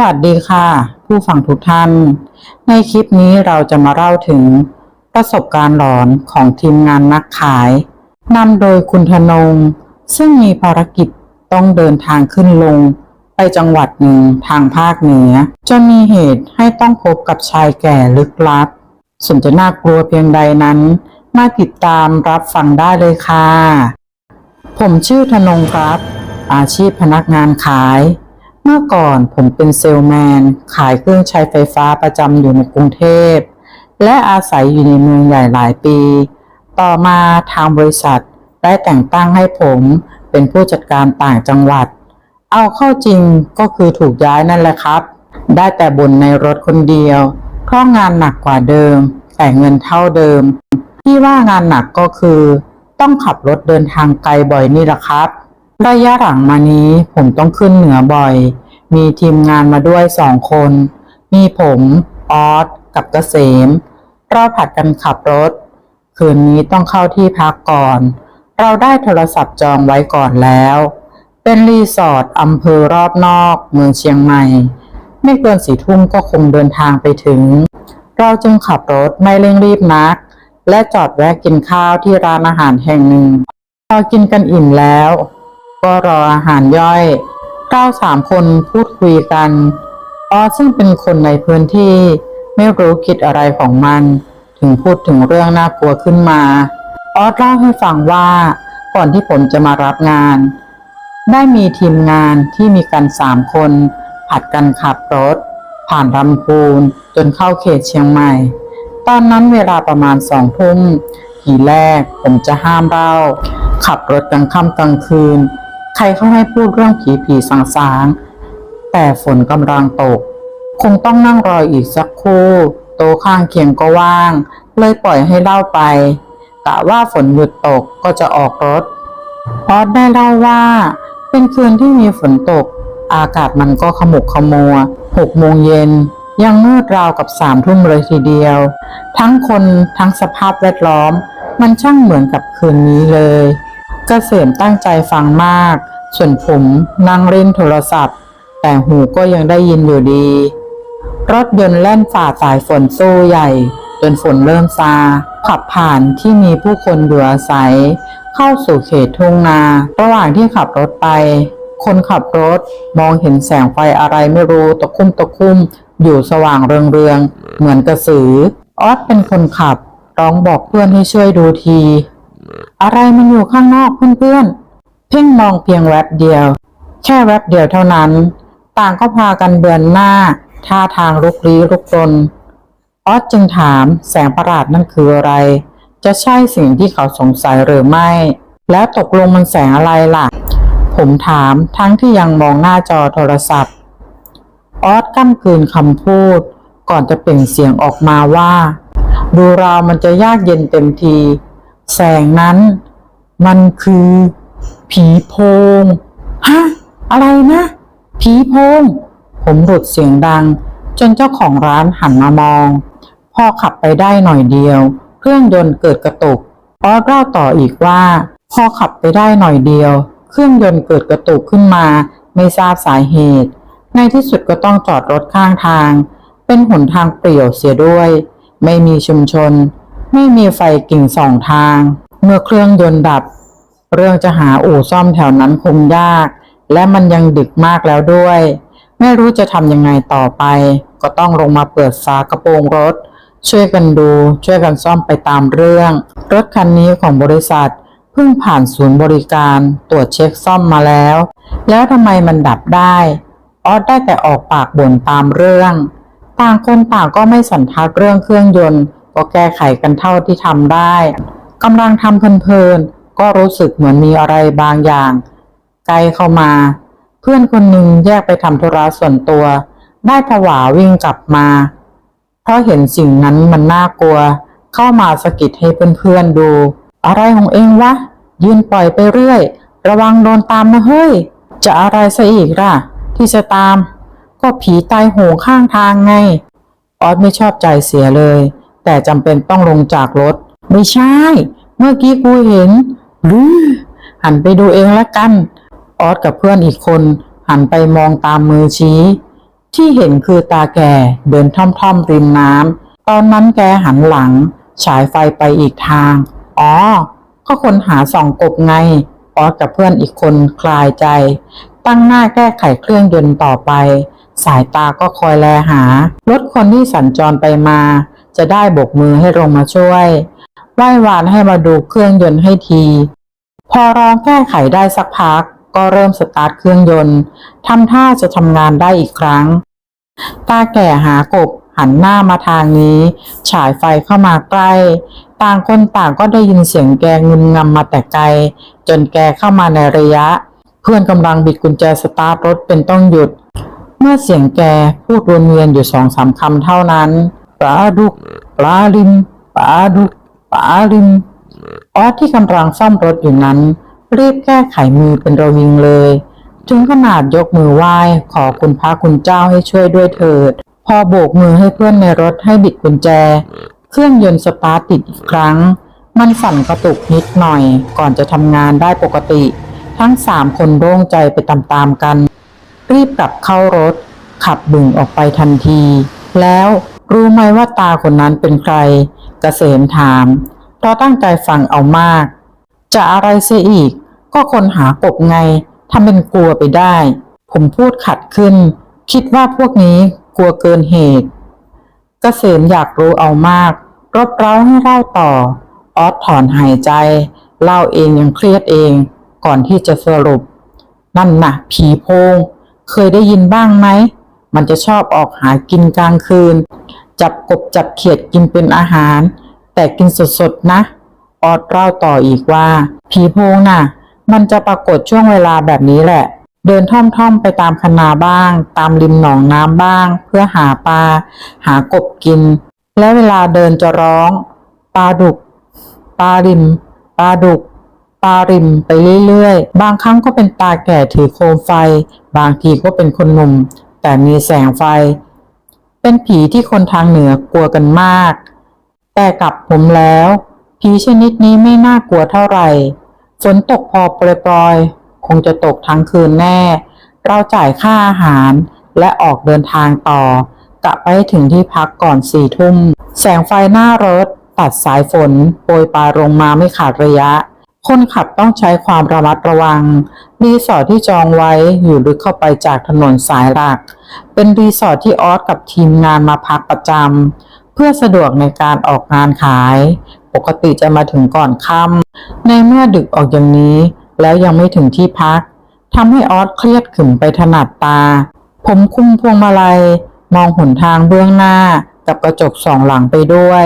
วัสดีค่ะ ผู้ฟังทุกท่าน ในคลิปนี้เราจะมาเล่าถึงประสบการณ์หลอนของทีมงานนักขายนำโดยคุณธนง ซึ่งมีภารกิจต้องเดินทางขึ้นลง ไปจังหวัดหนึ่งทางภาคเหนือจนมีเหตุให้ต้องพบกับชายแก่ลึกลับส่วนจะน่ากลัวเพียงใดนั้น มาติดตามรับฟังได้เลยค่ะ ผมชื่อธนงครับ อาชีพพนักงานขาย เมื่อก่อนผมเป็นเซลแมน ขายเครื่องใช้ไฟฟ้าประจำอยู่ในกรุงเทพ และอาศัยอยู่ในเมืองใหญ่หลายปี ต่อมาทางบริษัทได้แต่งตั้งให้ผมเป็นผู้จัดการต่างจังหวัด เอาเข้าจริงก็คือถูกย้ายนั่นแหละครับ ได้แต่บนในรถคนเดียวเพราะงานหนักกว่าเดิม แต่เงินเท่าเดิม ที่ว่างานหนักก็คือ ต้องขับรถเดินทางไกลบ่อยนี่แหละครับ ระยะหลังมานี้ผมต้องขึ้นเหนือบ่อย มีทีมงานมาด้วยสองคน มีผมออสกับเกษม เราผัดกันขับรถ คืนนี้ต้องเข้าที่พักก่อน เราได้โทรศัพท์จองไว้ก่อนแล้ว เป็นรีสอร์ทอำเภอรอบนอกเมืองเชียงใหม่ ไม่เกินสี่ทุ่มก็คงเดินทางไปถึง เราจึงขับรถไม่เร่งรีบนัก และจอดแวะกินข้าวที่ร้านอาหารแห่งหนึ่ง พอกินกันอิ่มแล้ว ก็รออาหารย่อยเราสามคนพูดคุยกันออซึ่งเป็นคนในพื้นที่ไม่รู้คิดอะไรของมัน ถึงพูดถึงเรื่องน่ากลัวขึ้นมา ออสเล่าให้ฟังว่าก่อนที่ผมจะมารับงาน ได้มีทีมงานที่มีกันสามคน ผัดกันขับรถ ผ่านลำพูนจนเข้าเขตเชียงใหม่ ตอนนั้นเวลาประมาณสองทุ่มทีแรกผมจะห้ามเล่าขับรถกลางค่ำกลางคืน ใครเขาให้พูดเรื่องผีผีสางสางๆแต่ฝนกำลังตก คงต้องนั่งรออีกสักครู่ โต๊ะข้างเคียงก็ว่าง เลยปล่อยให้เล่าไปกะว่าฝนหยุดตกก็จะออกรถออสได้เล่าว่า เป็นคืนที่มีฝนตก อากาศมันก็ขมุกขมัวหกโมงเย็น ยังมืดราวกับสามทุ่มเลยทีเดียว ทั้งคนทั้งสภาพแวดล้อม มันช่างเหมือนกับคืนนี้เลย เกษมตั้งใจฟังมาก ส่วนผมนั่งเล่นโทรศัพท์ แต่หูก็ยังได้ยินอยู่ดี รถยนต์แล่นฝ่าสายฝนสู้ใหญ่ จนฝนเริ่มซา ขับผ่านที่มีผู้คนอยู่อาศัย เข้าสู่เขตทุ่งนา ระหว่างที่ขับรถไป คนขับรถมองเห็นแสงไฟอะไรไม่รู้ตะคุ่มตะคุ่มอยู่สว่างเรืองๆ เหมือนกระสือ ออสเป็นคนขับ ร้องบอกเพื่อนให้ช่วยดูที อะไรมันอยู่ข้างนอกเพื่อนๆ เพ่งมองเพียงแวบเดียว แค่แวบเดียวเท่านั้น ต่างก็พากันเบือนหน้า ท่าทางลุกลี้ลุกลน ออสจึงถามแสงประหลาดนั่นคืออะไร จะใช่สิ่งที่เขาสงสัยหรือไม่ แล้วตกลงมันแสงอะไรล่ะ ผมถามทั้งที่ยังมองหน้าจอโทรศัพท์ ออสก้ำกืนคำพูด ก่อนจะเปล่งเสียงออกมาว่า ดูราวมันจะยากเย็นเต็มที แสงนั้น มันคือ ผีโพงฮะอะไรนะ ผีโพง ผมหลุดเสียงดัง จนเจ้าของร้านหันมามองพอขับไปได้หน่อยเดียว เครื่องยนต์เกิดกระตุกออสเล่าต่ออีกว่าพอขับไปได้หน่อยเดียว เครื่องยนต์เกิดกระตุกขึ้นมา ไม่ทราบสาเหตุ ในที่สุดก็ต้องจอดรถข้างทาง เป็นหนทางเปลี่ยวเสียด้วย ไม่มีชุมชน ไม่มีไฟกิ่งสองทาง เมื่อเครื่องยนต์ดับ เรื่องจะหาอู่ซ่อมแถวนั้นคงยาก และมันยังดึกมากแล้วด้วย ไม่รู้จะทำยังไงต่อไป ก็ต้องลงมาเปิดฝากระโปรงรถ ช่วยกันดู ช่วยกันซ่อมไปตามเรื่อง รถคันนี้ของบริษัทเพิ่งผ่านศูนย์บริการตรวจเช็คซ่อมมาแล้ว แล้วทำไมมันดับได้ ออสได้แต่ออกปากบ่นตามเรื่อง ต่างคนต่างก็ไม่สันทัดเรื่องเครื่องยนต์ ก็แก้ไขกันเท่าที่ทำได้กำลังทำเพลินๆก็รู้สึกเหมือนมีอะไรบางอย่างใกล้เข้ามา เพื่อนคนหนึ่งแยกไปทำธุระส่วนตัว ได้ผวาวิ่งกลับมา เพราะเห็นสิ่งนั้นมันน่ากลัว เข้ามาสะกิดให้เพื่อนๆดู อะไรของเองวะยืนปล่อยไปเรื่อย ระวังโดนตามนะเฮ้ย จะอะไรซะอีกล่ะ ที่จะตาม ก็ผีตายโหงข้างทางไงออสไม่ชอบใจเสียเลย แต่จำเป็นต้องลงจากรถ ไม่ใช่ เมื่อกี้กูเห็นหรือหันไปดูเองละกัน ออสกับเพื่อนอีกคน หันไปมองตามมือชี้ ที่เห็นคือตาแก่เดินท่อมๆริมน้ำตอนนั้นแกหันหลัง ฉายไฟไปอีกทาง อ๋อ ก็คนหาส่องกบไง ออสกับเพื่อนอีกคนคลายใจ ตั้งหน้าแก้ไขเครื่องยนต์ต่อไป สายตาก็คอยแลหา รถคนที่สัญจรไปมา จะได้บกมือให้ลงมาช่วยไหว้วานให้มาดูเครื่องยนต์ให้ที พอร้องแก้ไขได้สักพัก ก็เริ่มสตาร์ทเครื่องยนต์ทำท่าจะทำงานได้อีกครั้ง ตาแก่หากบหันหน้ามาทางนี้ ฉายไฟเข้ามาใกล้ ต่างคนต่างก็ได้ยินเสียงแกงึมงำมาแต่ไกล จนแกเข้ามาในระยะ เพื่อนกำลังบิดกุญแจสตาร์ทรถเป็นต้องหยุด เมื่อเสียงแกพูดวนเวียนอยู่สองสามคำเท่านั้น ปลาดุก ปลาลิมปลาดุก ปลาลิมออสที่กำลังซ่อมรถอยู่นั้น รีบแก้ไขมือเป็นระวิงเลย ถึงขนาดยกมือไหว้ ขอคุณพระคุณเจ้าให้ช่วยด้วยเถิด พอโบกมือให้เพื่อนในรถให้บิดกุญแจ เครื่องยนต์สตาร์ทติดอีกครั้ง มันสั่นกระตุกนิดหน่อย ก่อนจะทำงานได้ปกติ ทั้งสามคนโล่งใจไปตามๆกัน รีบกลับเข้ารถ ขับบึ่งออกไปทันที แล้ว รู้ไหมว่าตาคนนั้นเป็นใครเกษมถามเราตั้งใจฟังเอามาก จะอะไรเสียอีก ก็คนหากบไงทำเป็นกลัวไปได้ ผมพูดขัดขึ้น คิดว่าพวกนี้กลัวเกินเหตุเกษมอยากรู้เอามาก รบเร้าให้เล่าต่อ ออสถอนหายใจ เล่าเองยังเครียดเอง ก่อนที่จะสรุป นั่นน่ะ ผีโพง เคยได้ยินบ้างไหม มันจะชอบออกหากินกลางคืน จับกบจับเขียดกินเป็นอาหาร แต่กินสดๆนะ ออดเล่าต่ออีกว่า ผีโพงน่ะ มันจะปรากฏช่วงเวลาแบบนี้แหละ เดินท่อมๆไปตามคนาบ้าง ตามริมหนองน้ำบ้าง เพื่อหาปลาหากบกิน และเวลาเดินจะร้องปลาดุกปลาริมปลาดุกปลาริมไปเรื่อยๆ บางครั้งก็เป็นตาแก่ถือโคมไฟ บางทีก็เป็นคนหนุ่ม แต่มีแสงไฟ เป็นผีที่คนทางเหนือกลัวกันมาก แต่กับผมแล้ว ผีชนิดนี้ไม่น่ากลัวเท่าไหร่ฝนตกพอโปรยๆ คงจะตกทั้งคืนแน่ เราจ่ายค่าอาหารและออกเดินทางต่อกะไปถึงที่พักก่อนสี่ทุ่ม แสงไฟหน้ารถตัดสายฝนโปรยปลายลงมาไม่ขาดระยะ คนขับต้องใช้ความระมัดระวัง รีสอร์ทที่จองไว้อยู่ลึกเข้าไปจากถนนสายหลัก เป็นรีสอร์ทที่ออสกับทีมงานมาพักประจำเพื่อสะดวกในการออกงานขาย ปกติจะมาถึงก่อนค่ำในเมื่อดึกออกอย่างนี้ แล้วยังไม่ถึงที่พักทำให้ออสเครียดขึ้นไปถนัดตา ผมคุมพวงมาลัย มองหนทางเบื้องหน้ากับกระจกสองหลังไปด้วย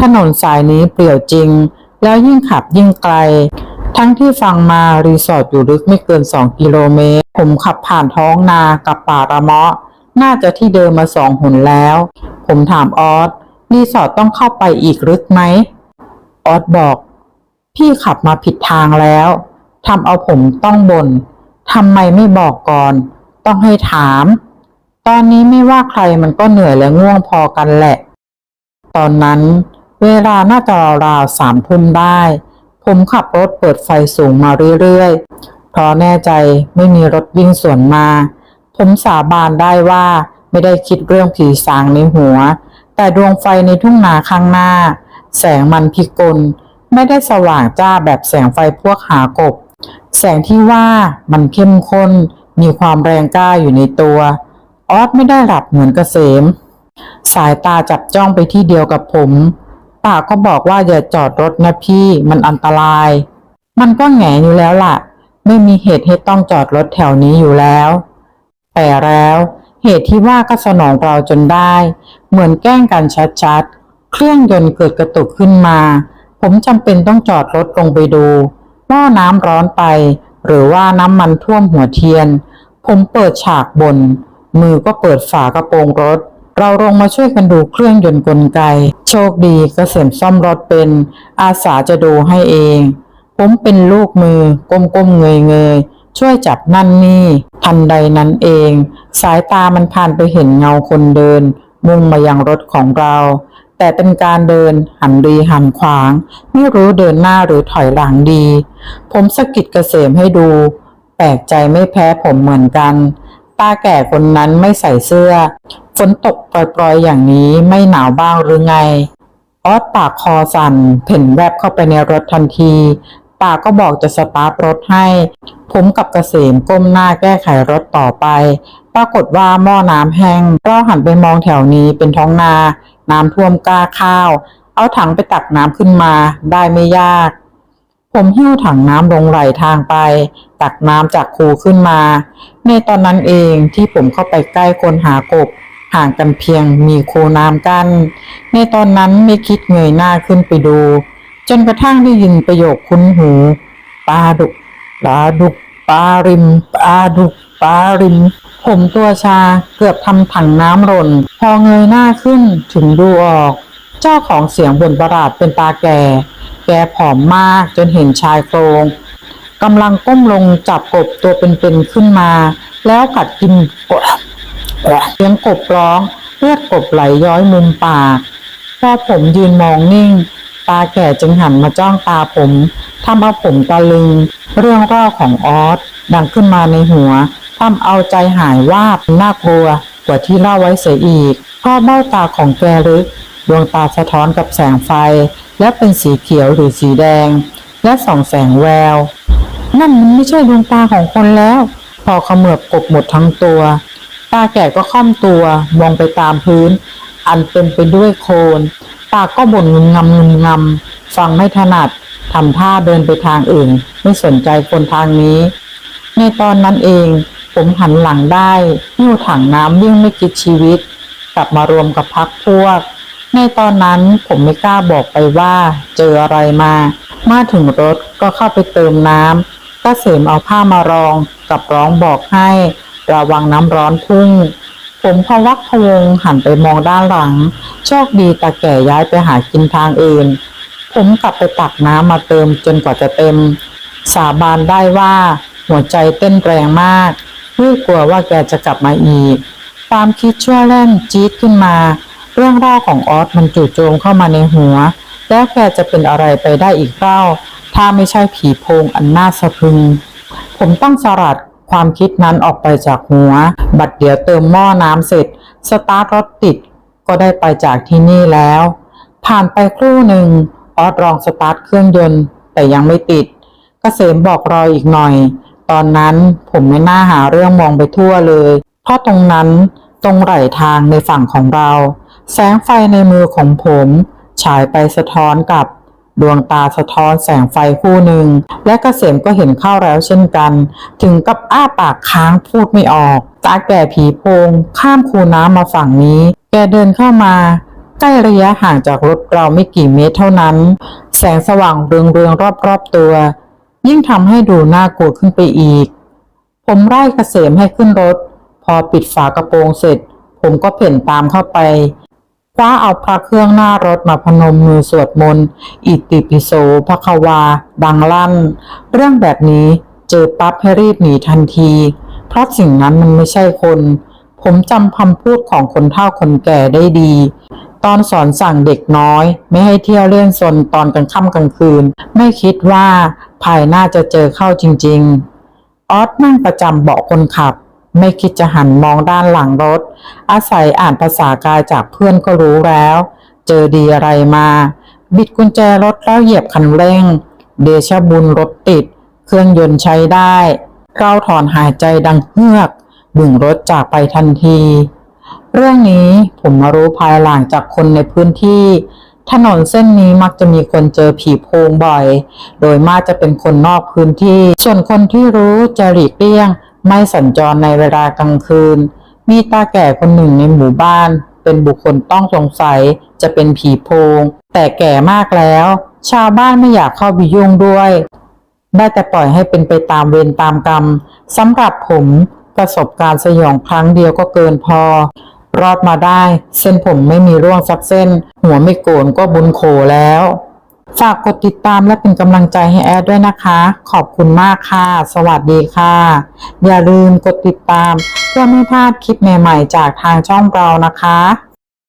ถนนสายนี้เปลี่ยวจริง แล้วยิ่งขับยิ่งไกล ทั้งที่ฟังมารีสอร์ทอยู่ลึกไม่เกิน 2 กิโลเมตร ผมขับผ่านท้องนากับป่าระเมาะ น่าจะที่เดิมมาสองหนแล้ว ผมถามออสรีสอร์ทต้องเข้าไปอีกลึกไหมออสบอก พี่ขับมาผิดทางแล้วทำเอาผมต้องบน่นทำไมไม่บอกก่อน ต้องให้ถาม ตอนนี้ไม่ว่าใครมันก็เหนื่อยและง่วงพอกันแหละ ตอนนั้น เวลาน่าจะราวสามทุ่มได้ ผมขับรถเปิดไฟสูงมาเรื่อยๆ เพราะแน่ใจไม่มีรถวิ่งสวนมา ผมสาบานได้ว่าไม่ได้คิดเรื่องผีสางในหัว แต่ดวงไฟในทุ่งนาข้างหน้า แสงมันพิกล ไม่ได้สว่างจ้าแบบแสงไฟพวกหากบ แสงที่ว่ามันเข้มข้น มีความแรงกล้าอยู่ในตัว ออสไม่ได้หลับเหมือนกเกษม สายตาจับจ้องไปที่เดียวกับผม ปาก็บอกว่าอย่าจอดรถนะพี่ มันอันตราย มันก็แงอยู่แล้วล่ะ ไม่มีเหตุให้ต้องจอดรถแถวนี้อยู่แล้ว แต่แล้วเหตุที่ว่าก็สนองเราจนได้ เหมือนแกล้งกันชัดๆ เครื่องยนต์เกิดกระตุกขึ้นมา ผมจำเป็นต้องจอดรถลงไปดูว่าน้ำร้อนไป หรือว่าน้ำมันท่วมหัวเทียน ผมเปิดฉากบน มือก็เปิดฝากระโปรงรถ เราลงมาช่วยกันดูเครื่องยนต์กลไก โชคดีกเกษมซ่อมรถเป็น อาสาจะดูให้เอง ผมเป็นลูกมือก้มๆเงยๆช่วยจับนั่นนี่ ทันใดนั้นเอง สายตามันผ่านไปเห็นเงาคนเดิน มุ่งมายังรถของเรา แต่เป็นการเดินหันรีหันขวาง ไม่รู้เดินหน้าหรือถอยหลังดี ผมสะกิดเกษมให้ดู แปลกใจไม่แพ้ผมเหมือนกัน ตาแก่คนนั้นไม่ใส่เสื้อ นตกปล่อยๆ อย่างนี้ไม่หนาวบ้างหรือไง ออสปากคอสั่นเพ่นแวบเข้าไปในรถทันทีปากก็บอกจะสตาร์ทรถให้ ผมกับเกษมก้มหน้าแก้ไขรถต่อไป ปรากฏว่าหม้อน้ำแห้งเราหันไปมองแถวนี้เป็นท้องนา น้ำท่วมกล้าข้าว เอาถังไปตักน้ำขึ้นมาได้ไม่ยาก ผมหิ้วถังน้ำลงไหลทางไป ตักน้ำจากคูขึ้นมา ในตอนนั้นเองที่ผมเข้าไปใกล้คนหากบ ห่างกันเพียงมีคูน้ำกัน้นในตอนนั้นไม่คิดเงยหน้าขึ้นไปดู จนกระทั่งได้ยินประโยคคุ้นหูปลาดุกปลาดุกปลาริมปลาดุกปลาริม ผมตัวชาเกือบทำถังน้ำหล่น พอเงยหน้าขึ้นถึงดูออก เจ้าของเสียงบ่นประหลาดเป็นตาแก่ แกผอมมากจนเห็นชายโครงกำลังก้มลงจับกบตัวเป็นๆขึ้นมา แล้วกัดกิน เสียงกบร้องเลือดกบไหลย้อยมุมปากพอผมยืนมองนิ่ง ตาแก่จึงหันมาจ้องตาผมทำเอาผมตะลึง เรื่องเล่าของออสดังขึ้นมาในหัวทำเอาใจหายว่าบน่ากลัวกว่าที่เล่าไว้เสียอีกพราะเบ้าตาของแกลึกดวงตาสะท้อนกับแสงไฟ และเป็นสีเขียวหรือสีแดง และส่องแสงแวว นั่นมันไม่ใช่ดวงตาของคนแล้ว พอขมือบกบหมดทั้งตัว ตาแก่ก็ค่อมตัวมองไปตามพื้น อันเต็มไปด้วยโคลนตาก็บ่นงึมงำงึมงำฟังไม่ถนัดทำท่าเดินไปทางอื่น ไม่สนใจคนทางนี้ ในตอนนั้นเอง ผมหันหลังได้หิ้วถังน้ำวิ่งไม่คิดชีวิต กลับมารวมกับพักพวก ในตอนนั้นผมไม่กล้าบอกไปว่าเจออะไรมามาถึงรถก็เข้าไปเติมน้ำก็เสมเอาผ้ามารองกับร้องบอกให้ ระวังน้ำร้อนพุ่ง ผมพวักพวงหันไปมองด้านหลัง โชคดีตาแก่ย้ายไปหากินทางอื่น ผมกลับไปตักน้ำมาเติมจนกว่าจะเต็ม สาบานได้ว่าหัวใจเต้นแรงมากเพื่อกลัวว่าแกจะกลับมาอีก ความคิดชั่วแล่นจี๊ดขึ้นมา เรื่องราวของออสมันจู่โจมเข้ามาในหัว แล้วแกจะเป็นอะไรไปได้อีกเล่า ถ้าไม่ใช่ผีโพงอันน่าสะพรึง ผมต้องสลัด ความคิดนั้นออกไปจากหัว บัดเดี๋ยวเติมหม้อน้ำเสร็จ สตาร์ทรถติด ก็ได้ไปจากที่นี่แล้ว ผ่านไปครู่หนึ่งออสลองสตาร์ทเครื่องยนต์ แต่ยังไม่ติดกเกษมบอกรออีกหน่อย ตอนนั้นผมไม่น่าหาเรื่องมองไปทั่วเลย เพราะตรงนั้นตรงไหลทางในฝั่งของเรา แสงไฟในมือของผม ฉายไปสะท้อนกับ ดวงตาสะท้อนแสงไฟคู่หนึ่ง และเกษมก็เห็นเข้าแล้วเช่นกัน ถึงกับอ้าปากค้างพูดไม่ออก ตาแก่ผีโพง ข้ามคูน้ำมาฝั่งนี้ แกเดินเข้ามา ใกล้ระยะห่างจากรถเราไม่กี่เมตรเท่านั้น แสงสว่างเรืองๆรอบๆตัว ยิ่งทำให้ดูน่ากลัวขึ้นไปอีก ผมไล่เกษมให้ขึ้นรถ พอปิดฝากระโปรงเสร็จ ผมก็เพ่นตามเข้าไป คว้าเอาพระเครื่องหน้ารถมาพนมมือสวดมนต์ อิติปิโสภควา ดังลั่น เรื่องแบบนี้เจอปั๊บให้รีบหนีทันที เพราะสิ่งนั้นมันไม่ใช่คน ผมจำคำพูดของคนเฒ่าคนแก่ได้ดี ตอนสอนสั่งเด็กน้อย ไม่ให้เที่ยวเล่นซนตอนกลางค่ำกลางคืน ไม่คิดว่าภายหน้าจะเจอเข้าจริง ๆ ออสนั่งประจำเบาะคนขับ ไม่คิดจะหันมองด้านหลังรถ อาศัยอ่านภาษากายจากเพื่อนก็รู้แล้ว เจอดีอะไรมา บิดกุญแจรถแล้วเหยียบคันเร่ง เดชะบุญรถติด เครื่องยนต์ใช้ได้ เราถอนหายใจดังเฮือกบึ่งรถจากไปทันที เรื่องนี้ผมมารู้ภายหลังจากคนในพื้นที่ ถนนเส้นนี้มักจะมีคนเจอผีโพงบ่อย โดยมากจะเป็นคนนอกพื้นที่ ส่วนคนที่รู้จะหลีกเลี่ยง ไม่สัญจรในเวลากลางคืน มีตาแก่คนหนึ่งในหมู่บ้าน เป็นบุคคลต้องสงสัยจะเป็นผีโพง แต่แก่มากแล้ว ชาวบ้านไม่อยากเข้าไปยุ่งด้วย ได้แต่ปล่อยให้เป็นไปตามเวรตามกรรมสำหรับผมประสบการณ์สยองครั้งเดียวก็เกินพอ รอดมาได้ เส้นผมไม่มีร่วงสักเส้น หัวไม่โกนก็บุญโขแล้ว ฝากกดติดตามและเป็นกำลังใจให้แอดด้วยนะคะ ขอบคุณมากค่ะ สวัสดีค่ะ อย่าลืมกดติดตาม เพื่อไม่พลาดคลิปใหม่ ๆ จากทางช่องเรานะคะ